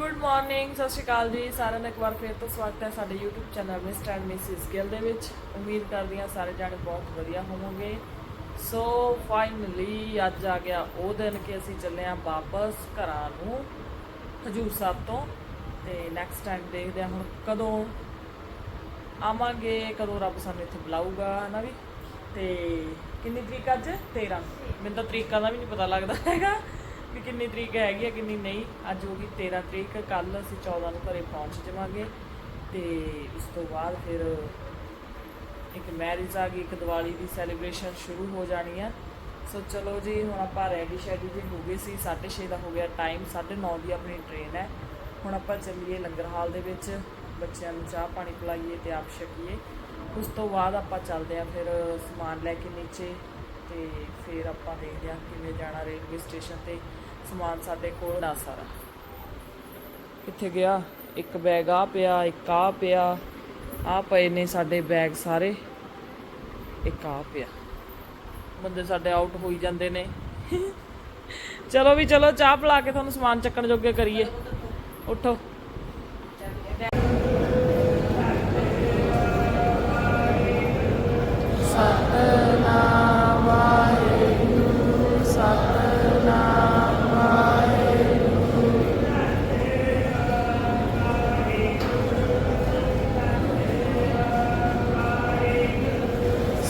Good morning ਸਤਿ ਸ਼੍ਰੀ ਅਕਾਲ ਜੀ। ਸਾਰਿਆਂ ਦਾ ਇੱਕ ਵਾਰ ਫੇਰ ਤੋਂ ਸਵਾਗਤ ਹੈ ਸਾਡੇ YouTube channel mister and missus Gill ਦੇ ਵਿੱਚ। ਉਮੀਦ ਕਰਦੀ ਹਾਂ ਸਾਰੇ ਜਾਣੇ ਬਹੁਤ ਵਧੀਆ ਹੋਵੋਗੇ। ਸੋ ਫਾਈਨਲੀ ਅੱਜ ਆ ਗਿਆ ਉਹ ਦਿਨ ਕਿ ਅਸੀਂ ਚੱਲੇ ਹਾਂ ਵਾਪਸ ਘਰਾਂ ਨੂੰ, ਹਜੂਰ ਸਾਹਿਬ ਤੋਂ। ਤੇ ਨੈਕਸਟ ਟਾਈਮ ਦੇਖਦੇ ਹਾਂ ਹੁਣ ਕਦੋਂ ਆਵਾਂਗੇ, ਕਦੋਂ ਰੱਬ ਸਾਨੂੰ ਇੱਥੇ ਬੁਲਾਊਗਾ ਨਾ ਵੀ? ਤੇ ਕਿੰਨੀ ਤਰੀਕ ਅੱਜ? 13 ਮੈਨੂੰ ਤਾਂ ਤਰੀਕਾਂ ਦਾ ਵੀ ਨਹੀਂ ਪਤਾ ਲੱਗਦਾ ਹੈਗਾ। ਵੀ ਕਿੰਨੀ ਤਰੀਕ ਹੈਗੀ ਆ, ਕਿੰਨੀ ਨਹੀਂ। ਅੱਜ ਹੋ ਗਈ 13 ਤਰੀਕ ਕੱਲ ਅਸੀਂ 14 ਨੂੰ ਘਰੇ ਪਹੁੰਚ ਜਾਵਾਂਗੇ। ਤੇ ਇਸ ਤੋਂ ਬਾਅਦ ਫਿਰ ਇੱਕ ਮੈਰਿਜ ਆ ਗਈ, ਇੱਕ ਦੀਵਾਲੀ ਦੀ ਸੈਲੀਬ੍ਰੇਸ਼ਨ ਸ਼ੁਰੂ ਹੋ ਜਾਣੀ ਆ। ਸੋ ਚਲੋ ਜੀ, ਹੁਣ ਆਪਾਂ ਰੈਡੀ ਸ਼ੈਡੀ ਵੀ ਹੋ ਗਏ ਸੀ। 6:30 ਦਾ ਹੋ ਗਿਆ ਟਾਈਮ 9:30 ਦੀ ਆਪਣੀ ਟ੍ਰੇਨ ਹੈ। ਹੁਣ ਆਪਾਂ ਚੱਲੀਏ ਲੰਗਰ ਹਾਲ ਦੇ ਵਿੱਚ। ਬੱਚਿਆਂ ਨੂੰ ਚਾਹ ਪਾਣੀ ਪਿਲਾਈਏ ਤੇ ਆਪ ਛਕੀਏ। ਉਸ ਤੋਂ ਬਾਅਦ ਆਪਾਂ ਚੱਲਦੇ ਆ ਫਿਰ ਸਮਾਨ ਲੈ ਕੇ ਨੀਚੇ ਤੇ ਫਿਰ ਆਪਾਂ ਦੇਖਦੇ ਆ ਕਿਵੇਂ ਜਾਣਾ ਰੇਲਵੇ ਸਟੇਸ਼ਨ ਤੇ। ਸਮਾਨ ਸਾਡੇ ਕੋਲ ਨਾ ਸਾਰਾ। ਕਿੱਥੇ ਗਿਆ? ਇੱਕ ਬੈਗ ਆ ਪਿਆ, ਇੱਕ ਆ ਪਿਆ। ਆ ਪਏ ਨੇ ਸਾਡੇ ਬੈਗ ਸਾਰੇ। ਇੱਕ ਆ ਪਿਆ। ਬੰਦੇ ਸਾਡੇ ਆਊਟ ਹੋਈ ਜਾਂਦੇ ਨੇ। ਚਲੋ ਵੀ ਚਲੋ, ਚਾਹ ਪਿਲਾ ਕੇ ਤੁਹਾਨੂੰ ਸਮਾਨ ਚੱਕਣ ਜੋਗੇ ਕਰੀਏ। ਉੱਠੋ।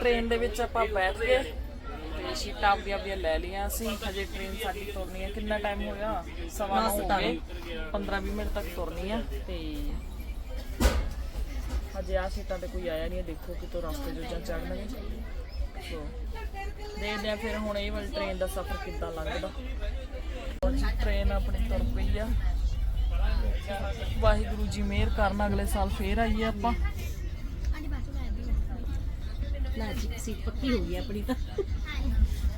ਟ੍ਰੇਨ ਦੇ ਵਿੱਚ ਆਪਾਂ ਬੈਠ ਗਏ ਤੇ ਸੀਟਾਂ ਆਪਦੀਆਂ ਆਪਦੀਆਂ ਲੈ ਲਈਆਂ ਅਸੀਂ। ਹਜੇ ਟ੍ਰੇਨ ਸਾਡੀ ਤੁਰਨੀ ਹੈ। ਕਿੰਨਾ ਟਾਈਮ ਹੋਇਆ ਸਵਾ ਨੌ ਹੋ ਗਏ। 15-20 ਮਿੰਟ ਤੱਕ ਤੁਰਨੀ ਆ ਤੇ ਹਜੇ ਆ ਸੀਟਾਂ ਤੇ ਕੋਈ ਆਇਆ ਨਹੀਂ ਦੇਖੋ ਕਿਤੋਂ ਰਸਤੇ ਜੋ ਜਾਂ ਚੜਨਗੇ ਸੋ, ਦੇਖਦੇ ਆ ਫਿਰ ਹੁਣ ਇਹ ਵਾਲੀ ਟ੍ਰੇਨ ਦਾ ਸਫ਼ਰ ਕਿੱਦਾਂ ਲੰਘਦਾ ਟ੍ਰੇਨ ਆਪਣੀ ਤੁਰ ਪਈ ਆ। ਵਾਹਿਗੁਰੂ ਜੀ ਮਿਹਰ ਕਰਨ। ਅਗਲੇ ਸਾਲ ਫੇਰ ਆਈਏ ਆਪਾਂ। ਨਾ ਜੀ ਸੀਟ ਪੱਕੀ ਹੋ ਗਈ ਆਪਣੀ ਤਾਂ।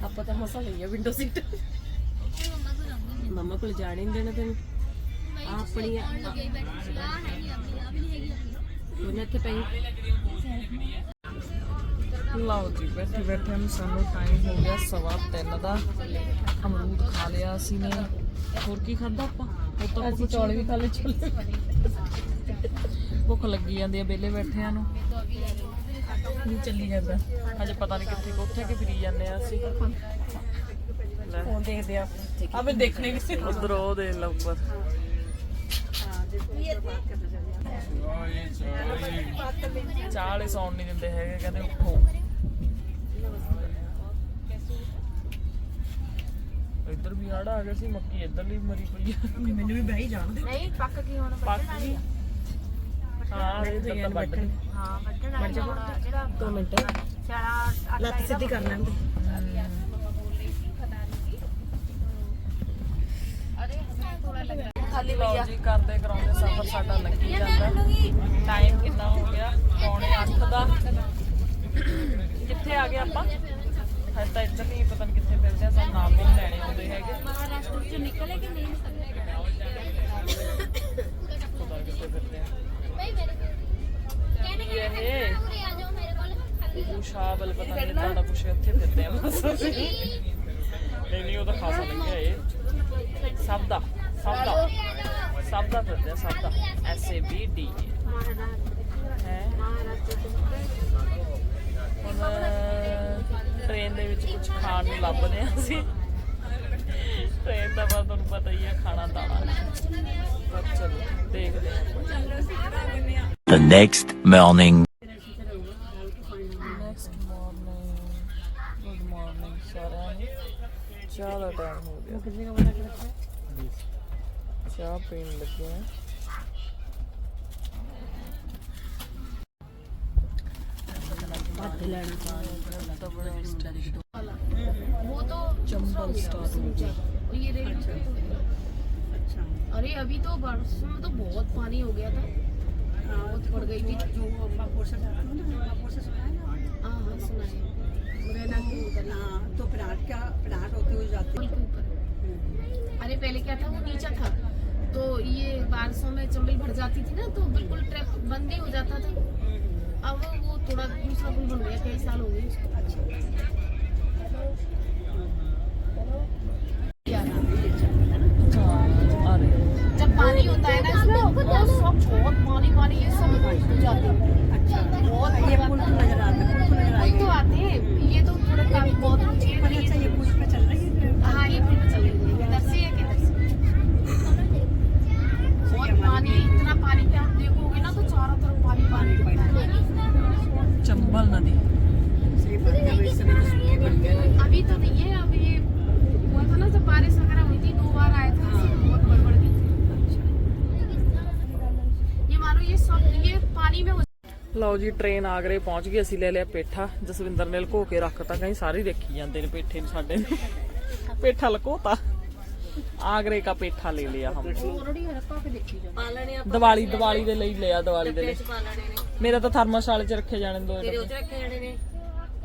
ਆਪਾਂ ਤਾਂ ਮਸਾ ਲਈ ਆ ਵਿੰਡੋ ਸੀਟ। ਮੰਮਾ ਕੋਲ ਜਾਣ ਹੀ ਨਹੀਂ ਦੇਣਾ ਤੈਨੂੰ। ਆਹ ਆਪਣੀ ਆ ਉਹਨੇ ਇੱਥੇ ਪਈ। ਲਓ ਜੀ ਬੈਠੇ ਬੈਠੇ ਨੂੰ ਸਾਨੂੰ ਟਾਈਮ ਹੋ ਗਿਆ ਸਵਾ 3 ਦਾ। ਅਮਰੂਦ ਖਾ ਲਿਆ ਅਸੀਂ ਨੇ। ਹੋਰ ਕੀ ਖਾਦਾ ਆਪਾਂ? ਉਹ ਤਾਂ ਅਸੀਂ ਚੌਲ ਵੀ ਖਾ ਲਏ ਛੋਲੇ ਭੁੱਖ ਲੱਗੀ ਜਾਂਦੀ ਆ ਵਿਹਲੇ ਬੈਠਿਆਂ ਨੂੰ। ਨਹੀਂ ਚੱਲੀ ਜਾਂਦਾ। ਹਜੇ ਪਤਾ ਨਹੀਂ ਕਿੱਥੇ ਕੋਥੇ ਕਿ ਫਿਰੀ ਜਾਂਦੇ ਆ ਅਸੀਂ। ਲੈ। ਫੋਨ ਦੇਖਦੇ ਆ। ਆ ਮੈਂ ਦੇਖਣੇ ਵੀ ਸੀ। ਉਧਰ ਉਹ ਦੇ ਲਾ ਉੱਪਰ। ਚਾਹ ਵਾਲੇ ਸੌਣ ਨਹੀਂ ਦਿੰਦੇ ਹੈਗੇ ਕਹਿੰਦੇ ਉੱਠੋ। ਇੱਧਰ ਵੀ ਹੜ ਆ ਗਿਆ ਸੀ ਮੱਕੀ ਇੱਧਰਲੀ ਮਰੀ ਪਈ ਆ। ਮੈਨੂੰ ਵੀ ਬਹਿ ਜਾਣ ਦੇ। ਨਹੀਂ ਪੱਕ ਗਈ ਹੁਣ ਪੱਕ ਗਈ। ਹਾਂ ਇਹ ਤਾਂ ਵੱਢ ਲਈ ਹਾਂ ਵਾਲੀ ਹੁਣ ਜਿਹੜਾ 2 ਮਿੰਟ। ਸਿਆਲਾ ਲੱਤ ਸਿੱਧੀ ਕਰ ਲੈਂਦੇ ਖਾਲੀ ਲਓ ਜੀ ਕਰਦੇ ਕਰਾਉਂਦੇ ਸਫ਼ਰ ਸਾਡਾ ਲੱਗੀ ਜਾਂਦਾ। ਟਾਈਮ ਕਿੰਨਾ ਹੋ ਗਿਆ? ਪੌਣੇ 8 ਦਾ। ਕਿੱਥੇ ਆ ਗਏ ਆਪਾਂ? ਹਾਂ ਤਾਂ ਇੱਧਰ ਨਹੀਂ ਪਤਾ ਨਹੀਂ ਕਿੱਥੇ ਫਿਰਦੇ ਆ ਸਾਨੂੰ ਨਾਮ ਵੀ ਲੈਣੇ ਆਉਂਦੇ ਹੈਗੇ। ਮਹਾਰਾਸ਼ਟਰ ਚ ਨਿਕਲੇ ਕਿ ਨਹੀਂ? ਉਸ਼ਾਬਲ ਪਤਾ ਨਹੀਂ ਇਦਾਂ ਕੁਛ ਇੱਥੇ ਫਿਰਦੇ ਆ ਬਸ। ਨਹੀਂ ਨਹੀਂ, ਉਹ ਤਾਂ ਖਾਸਾ ਲੱਗਿਆ ਇਹ। ਸਭ ਦਾ ਸਭ ਦਾ। ਸਭ ਦਾ ਫਿਰਦੇ ਆ, ਸਭ ਦਾ। ਐਸ ਏ ਬੀ ਡੀ ਹੈ? ਹੁਣ ਟ੍ਰੇਨ ਦੇ ਵਿੱਚ ਕੁਝ ਖਾਣ ਨੂੰ ਲੱਭਦੇ ਆ ਅਸੀਂ। ਟ੍ਰੇਨ ਦਾ ਬਸ ਤੁਹਾਨੂੰ ਪਤਾ ਹੀ ਆ, ਖਾਣਾ ਦਾਣਾ। ਪਰ ਚਲੋ, ਦੇਖਦੇ ਆ। The next morning. चलो तो टाइम हो गया। कितने का बना के रखा है? चार पेन लग गए हैं। तो वो तो और ये अच्छा।, अच्छा। अरे अभी तो बारिश में तो बहुत पानी हो गया था। हाँ, तो पड़ गई थी। जो अम्बापुर से अम्बापुर से सुना है ना हाँ हाँ सुना है। तो प्लाट क्या प्लाट होते हुए जाते अरे पहले क्या था वो नीचा था। तो ये बारिशों में चंबल भर जाती थी ना तो बिल्कुल ट्रैफ़िक बंद ही हो जाता था। अब वो थोड़ा दूसरा पुल बन गया कई साल हो गए अच्छा, जब पानी होता है ना तो इसमें सॉफ्ट ਲਓ ਜੀ ਟ੍ਰੇਨ ਆਗਰੇ ਪਹੁੰਚ ਗਈ ਅਸੀਂ ਲੈ ਲਿਆ ਪੇਠਾ। ਜਸਵਿੰਦਰ ਨੇ ਲਕੋ ਕੇ ਰੱਖਤਾ ਕਹੀਂ ਸਾਰੇ ਦੇਖੀ ਜਾਂਦੇ ਨੇ ਪੇਠੇ ਨੂੰ ਸਾਡੇ। ਪੇਠਾ ਲਕੋਤਾ। ਆਗਰੇ ਦਾ ਪੇਠਾ ਲੈ ਲਿਆ ਹਮ। ਦੀਵਾਲੀ ਦੀਵਾਲੀ ਦੇ ਲਈ ਲਿਆ ਦੀਵਾਲੀ ਦੇ ਲਈ। ਮੇਰਾ ਤਾਂ ਥਰਮਸ ਵਾਲੇ ਚ ਰੱਖੇ ਜਾਣੇ ਦੋ ਤੇਰੇ ਉੱਚ ਰੱਖੇ ਜਾਣੇ ਨੇ।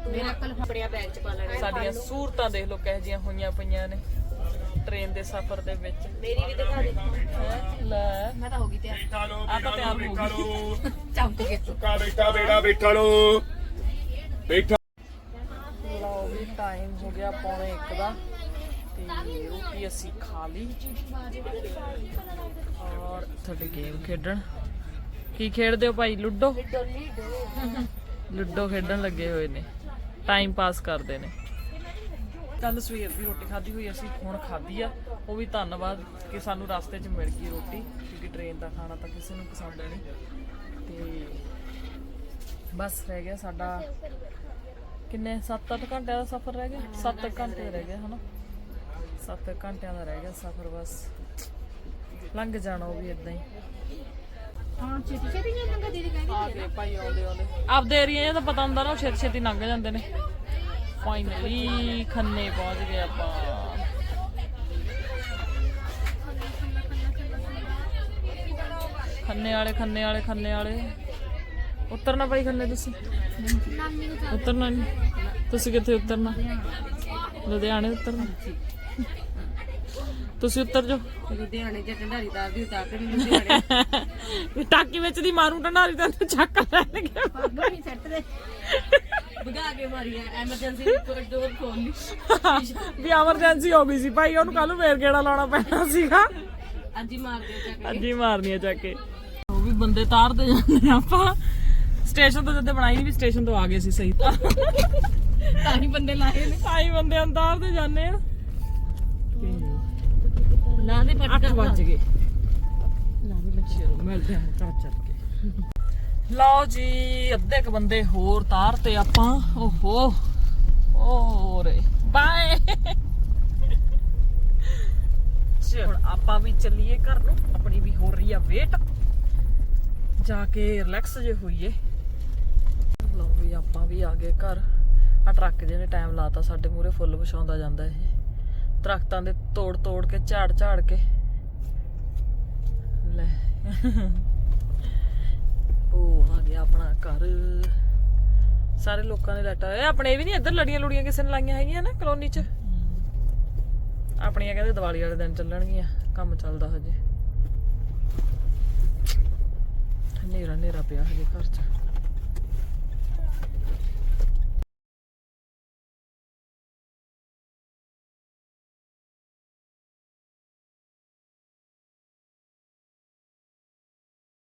ਮੇਰਾ ਕੱਲ ਫੜਿਆ ਬੈਗ ਚ ਪਾ ਲੈਣਾ ਸਾਡੀਆਂ ਸੂਰਤਾਂ ਦੇਖ ਲੋ ਕਿਹੋ ਜੀਆਂ ਹੋਈਆਂ ਪਈਆਂ ਨੇ। ਟ੍ਰੇਨ ਦੇ ਸਫ਼ਰ ਦੇ ਵਿੱਚ। ਮੇਰੀ ਵੀ ਦਿਖਾ ਦੇ। ਲੈ। ਮੈਂ ਤਾਂ ਹੋ ਗਈ ਤਿਆਰ। ਆਪਾਂ ਤੇ ਆਪ ਹੋ ਗਏ। ਚੰਪ ਕੇ ਸੁੱਕਾ ਬੈਠਾ ਬੇੜਾ ਬੈਠਾ ਲੋ ਬੈਠਾ। ਲਓ ਵੀ ਟਾਈਮ ਹੋ ਗਿਆ ਪੌਣੇ 1 ਦਾ। ਤੇ ਰੋਟੀ ਅਸੀਂ ਖਾ ਔਰ ਤੁਹਾਡੇ ਗੇਮ ਖੇਡਣ। ਕੀ ਖੇਡਦੇ ਹੋ ਭਾਈ? ਲੁੱਡੋ? ਲੁੱਡੋ ਖੇਡਣ ਲੱਗੇ ਹੋਏ ਨੇ। ਟਾਈਮ ਪਾਸ ਕਰਦੇ ਨੇ। ਕੱਲ ਸਵੇਰ ਦੀ ਰੋਟੀ ਖਾਧੀ ਹੋਈ ਅਸੀਂ ਹੁਣ ਖਾਧੀ ਆ। ਉਹ ਵੀ ਧੰਨਵਾਦ ਕਿ ਸਾਨੂੰ ਰਸਤੇ 'ਚ ਮਿਲ ਗਈ ਰੋਟੀ ਕਿਉਂਕਿ ਟ੍ਰੇਨ ਦਾ ਖਾਣਾ ਤਾਂ ਕਿਸੇ ਨੂੰ ਪਸੰਦ ਨਹੀਂ। ਤੇ ਬਸ ਰਹਿ ਗਿਆ ਸਾਡਾ ਕਿੰਨੇ? 7-8 ਘੰਟੇ ਦਾ ਸਫ਼ਰ ਰਹਿ ਗਿਆ? 7 ਘੰਟੇ ਰਹਿ ਗਿਆ ਹਨਾ? 7 ਘੰਟਿਆਂ ਦਾ ਰਹਿ ਗਿਆ ਸਫ਼ਰ ਬਸ। ਲੰਘ ਜਾਣਾ ਉਹ ਵੀ ਇਦਾਂ ਹੀ। ਹਾਂ ਛੇਤੀ ਛੇਤੀ ਲੰਘਾ ਆਪਦੇ ਏਰੀਆ ਦਾ ਪਤਾ ਹੁੰਦਾ ਨਾ ਛੇਤੀ ਛੇਤੀ ਲੰਘ ਜਾਂਦੇ ਨੇ। ਫਾਈਨਲੀ ਖੰਨੇ ਪਹੁੰਚ ਗਏ ਆਪਾਂ। ਖੰਨੇ ਵਾਲੇ ਖੰਨੇ ਵਾਲੇ ਖੰਨੇ ਵਾਲੇ। ਉਤਰਨਾ ਭਾਈ ਖੰਨੇ ਤੁਸੀਂ? ਉਤਰਨਾ ਨਹੀਂ ਤੁਸੀਂ ਕਿੱਥੇ ਉਤਰਨਾ? ਲੁਧਿਆਣੇ ਉਤਰਨਾ? ਤੁਸੀਂ ਉੱਤਰ ਜਾਓ। ਲੁਧਿਆਣੇ ਜੇ ਢੰਡਾਰੀ ਦਾ ਵੀ ਉਤਾਰ ਕੇ ਲੁਧਿਆਣੇ। ਟਾਕੀ ਵਿੱਚ ਦੀ ਮਾਰੂ ਢੰਡਾਰੀ ਦਾ ਚੱਕ ਲੈਣਗੇ। ਪੱਗ ਨਹੀਂ ਸੱਟ ਦੇ। ਭਗਾ ਕੇ ਮਾਰੀਆਂ ਐਮਰਜੈਂਸੀ ਡੋਰ ਖੋਲ ਲਈ ਵੀ ਐਮਰਜੈਂਸੀ ਹੋ ਗਈ ਸੀ ਭਾਈ ਉਹਨੂੰ ਕੱਲ ਨੂੰ ਫੇਰ ਕਿਹੜਾ ਲਾਉਣਾ ਪੈਣਾ ਸੀਗਾ। ਅੱਜ ਹੀ ਮਾਰ ਦਿਓ ਚੱਕ ਕੇ। ਅੱਜ ਹੀ ਮਾਰਨੀ ਆ ਚੱਕ ਕੇ। ਉਹ ਵੀ ਬੰਦੇ ਤਾਰਦੇ ਜਾਂਦੇ ਆ ਆਪਾਂ। ਸਟੇਸ਼ਨ ਤੋਂ ਜਦੋਂ ਬਣਾਈ ਨਹੀਂ ਵੀ ਸਟੇਸ਼ਨ ਤੋਂ ਆ ਗਏ ਸੀ ਸਹੀ ਤਾਂ। ਹੀ ਬੰਦੇ ਲਾਏ ਨੇ। ਸਾਈ ਬੰਦੇ ਅੰਦਰ ਤੇ ਜਾਂਦੇ ਆ। ਲਾ ਦੇ 8 ਪਟਕਾ ਵੱਜ ਗਏ। ਲਾ ਦੇ ਮਿਲਦੇ ਆ ਘਰ ਚੱਲ ਕੇ। ਲਓ ਜੀ, ਅੱਧੇ ਕ ਬੰਦੇ ਹੋਰ ਤਾਰਤੇ ਆਪਾਂ। ਓਹੋ ਓਰੇ ਬਾਏ। ਹੁਣ ਆਪਾਂ ਵੀ ਚੱਲੀਏ ਘਰ ਨੂੰ, ਆਪਣੀ ਵੀ ਹੋ ਰਹੀ ਆ ਵੇਟ ਜਾ ਕੇ ਰਿਲੈਕਸ ਜੇ ਹੋਈਏ। ਲਓ ਵੀ ਆਪਾਂ ਵੀ ਆ ਗਏ ਘਰ। ਆ ਟਰੱਕ ਜਿਹਨੇ ਟਾਈਮ ਲਾਤਾ ਸਾਡੇ ਮੂਰੇ ਫੁੱਲ ਵਿਛਾਉਂਦਾ ਜਾਂਦਾ ਇਹ। ਦਰਖਤਾਂ ਦੇ ਤੋੜ ਤੋੜ ਕੇ ਝਾੜ ਝਾੜ ਕੇ। ਲੈ। ਉਹ ਆ ਗਿਆ ਆਪਣਾ ਘਰ। ਸਾਰੇ ਲੋਕਾਂ ਨੇ ਲਾਈਟਾਂ ਇਹ ਆਪਣੇ ਵੀ ਨਹੀਂ ਇੱਧਰ ਲੜੀਆਂ ਲੁੜੀਆਂ ਕਿਸੇ ਨੇ ਲਾਈਆਂ ਹੈਗੀਆਂ ਨਾ ਕਲੋਨੀ 'ਚ। ਆਪਣੀਆਂ ਕਹਿੰਦੇ ਦੀਵਾਲੀ ਵਾਲੇ ਦਿਨ ਚੱਲਣਗੀਆਂ, ਕੰਮ ਚੱਲਦਾ ਹਜੇ। ਹਨੇਰਾ ਹਨੇਰਾ ਪਿਆ ਹਜੇ ਘਰ 'ਚ।